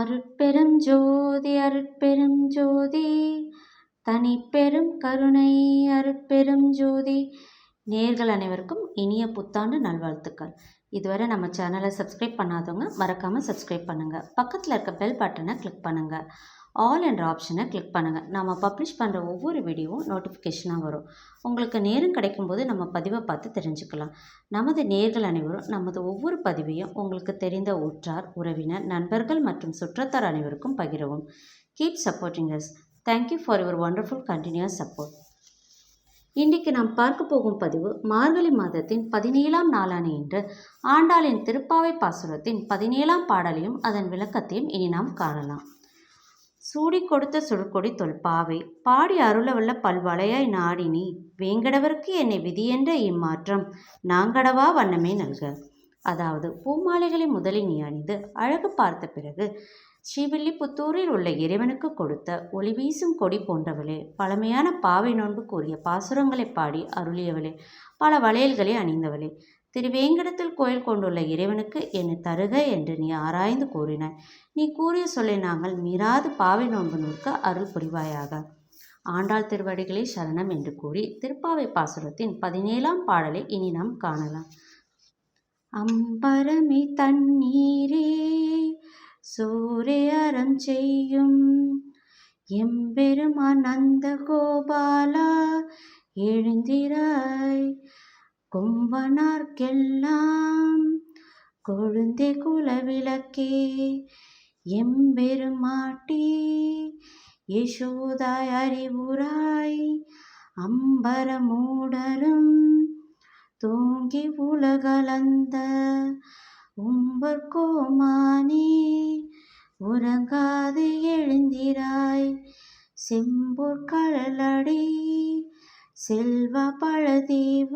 அருட்பெரும் ஜோதி அருட்பெரும் ஜோதி. தனிப்பெரும் கருணை அருட்பெரும் ஜோதி. நேர்கள் அனைவருக்கும் இனிய புத்தாண்டு நல்வாழ்த்துக்கள். இதுவரை நம்ம சேனலை சப்ஸ்கிரைப் பண்ணாதவங்க மறக்காமல் சப்ஸ்கிரைப் பண்ணுங்கள் பக்கத்தில் இருக்க பெல் பட்டனை கிளிக் பண்ணுங்கள் ஆல் என்ற ஆப்ஷனை கிளிக் பண்ணுங்கள் நம்ம பப்ளிஷ் பண்ணுற ஒவ்வொரு வீடியோவும் நோட்டிஃபிகேஷனாக வரும். உங்களுக்கு நேரம் கிடைக்கும்போது நம்ம பதிவை பார்த்து தெரிஞ்சுக்கலாம். நமது நேர்கள் அனைவரும் நமது ஒவ்வொரு பதிவையும் உங்களுக்கு தெரிந்த உற்றார் உறவினர் நண்பர்கள் மற்றும் சுற்றத்தார் அனைவருக்கும் பகிரவும். Keep supporting us thank you for your wonderful continues support இன்றைக்கு நாம் பார்க்க போகும் பதிவு மார்கழி மாதத்தின் பதினேழாம் நாளான இன்று ஆண்டாளின் திருப்பாவை பாசுரத்தின் பதினேழாம் பாடலையும் அதன் விளக்கத்தையும் இனி நாம் காணலாம். சூடி கொடுத்த சுடுகொடி தொல்பாவை பாடி அருளவல்ல பல்வளையாய் நாடினி வேங்கடவர்க்கு என்னை விதியென்ற இம்மாற்றம். நாங்கடவா வண்ணமே நல்க. அதாவது பூமாலைகளை முதலில் நீ அணிந்து அழகு பார்த்த பிறகு ஸ்ரீவில்லிபுத்தூரில் உள்ள இறைவனுக்கு கொடுத்த ஒளி வீசும் கொடி போன்றவளே பழமையான பாவை நோன்பு கூறிய பாசுரங்களை பாடி அருளியவளே பல வளையல்களை அணிந்தவளே திருவேங்கடத்தில் கோயில் கொண்டுள்ள இறைவனுக்கு என்னை தருக என்று நீ ஆராய்ந்து கூறினாய் நீ கூறிய சொல்லை நாங்கள் மீறாது பாவை நோன்பு நூற்க அருள் புரிவாயாக. ஆண்டாள் திருவடிகளே சரணம் என்று கூறி திருப்பாவை பாசுரத்தின் பதினேழாம் பாடலை இனி நாம் காணலாம். அம்பரமே தண்ணீரே சூரே அறம் செய்யும். எம்பெருமான் நந்த கோபாலா எழுந்திராய். கொம்பனார்க்கெல்லாம் கொழுந்தே குலவிளக்கே எம்பெருமாட்டி யசோதாய் அறிவுராய் அம்பரமூடரும் தூங்கி உலகலந்த உம்பர் கோமானே உறங்காது எழுந்திராய் செம்பூர் கடலடி செல்வ பழதேவ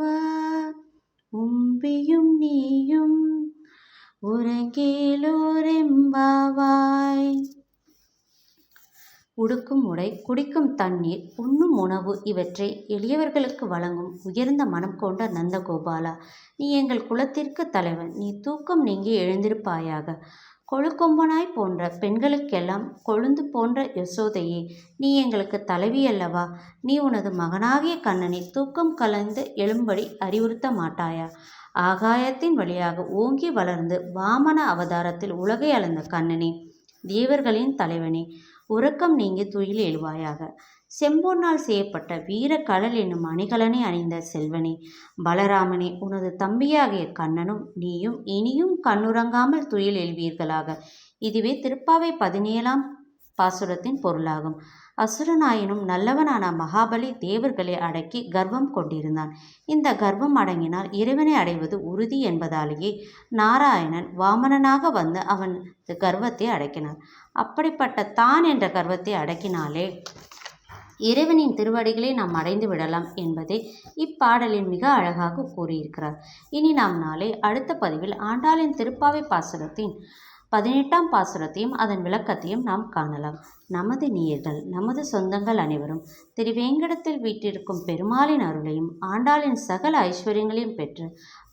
உம்பியும் நீயும் உறங்கேலோரெம்பாவாய். உடுக்கும் உடை குடிக்கும் தண்ணீர் உண்ணும் உணவு இவற்றை எளியவர்களுக்கு வழங்கும் உயர்ந்த மனம் கொண்ட நந்தகோபாலா. நீ எங்கள் குலத்திற்கு தலைவன் நீ தூக்கம் நீங்கி எழுந்திருப்பாயாக. கொழுக்கொம்பனாய் போன்ற பெண்களுக்கெல்லாம் கொழுந்து போன்ற யசோதையே நீ எங்களுக்கு தலைவி அல்லவா நீ உனது மகனாகிய கண்ணனை தூக்கம் கலந்து எழும்படி அறிவுறுத்த மாட்டாயா? ஆகாயத்தின் வழியாக ஓங்கி வளர்ந்து வாமன அவதாரத்தில் உலகை அளந்த கண்ணனே தேவர்களின் தலைவனே உறக்கம் நீங்கி துயில் எழுவாயாக செம்பொன்னால் செய்யப்பட்ட வீர கடல் என்னும் அணிகலனை அணிந்த செல்வனே பலராமனே உனது தம்பியாகிய கண்ணனும் நீயும் இனியும் கண்ணுறங்காமல் துயில் எழுவீர்களாக. இதுவே திருப்பாவை பதினேழாம் பாசுரத்தின் பொருளாகும். அசுரனாயினும் நல்லவனான மகாபலி தேவர்களை அடக்கி கர்வம் கொண்டிருந்தான். இந்த கர்வம் அடங்கினால் இறைவனை அடைவது உறுதி என்பதாலேயே நாராயணன் வாமனனாக வந்து அவன் கர்வத்தை அடக்கினார் அப்படிப்பட்ட தான் என்ற கர்வத்தை அடக்கினாலே இறைவனின் திருவடிகளை நாம் அடைந்து விடலாம் என்பதை இப்பாடலில் மிக அழகாக கூறியிருக்கிறார். இனி நாம் நாளை அடுத்த பதிவில் ஆண்டாளின் திருப்பாவை பாசுரத்தின் பதினெட்டாம் பாசுரத்தையும் அதன் விளக்கத்தையும் நாம் காணலாம். நமது நீயர்கள் நமது சொந்தங்கள் அனைவரும் திருவேங்கடத்தில் வீட்டிருக்கும் பெருமாளின் அருளையும் ஆண்டாளின் சகல ஐஸ்வர்யங்களையும் பெற்று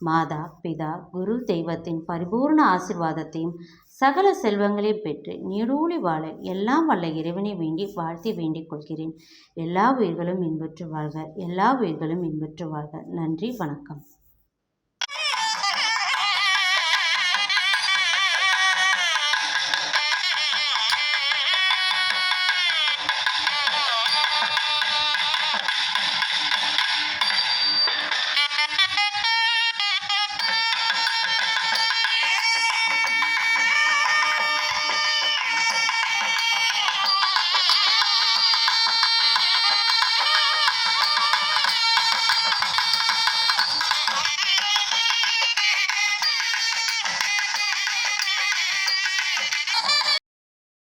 மாதா பிதா குரு தெய்வத்தின் பரிபூர்ண ஆசிர்வாதத்தையும் சகல செல்வங்களையும் பெற்று நீடூழி வாழ எல்லாம் வல்ல இறைவனை வேண்டி வாழ்த்தி வேண்டிக் கொள்கிறேன். எல்லா உயிர்களும் இன்பற்று வாழ்க. எல்லா உயிர்களும் இன்பற்று வாழ்க. நன்றி. வணக்கம்.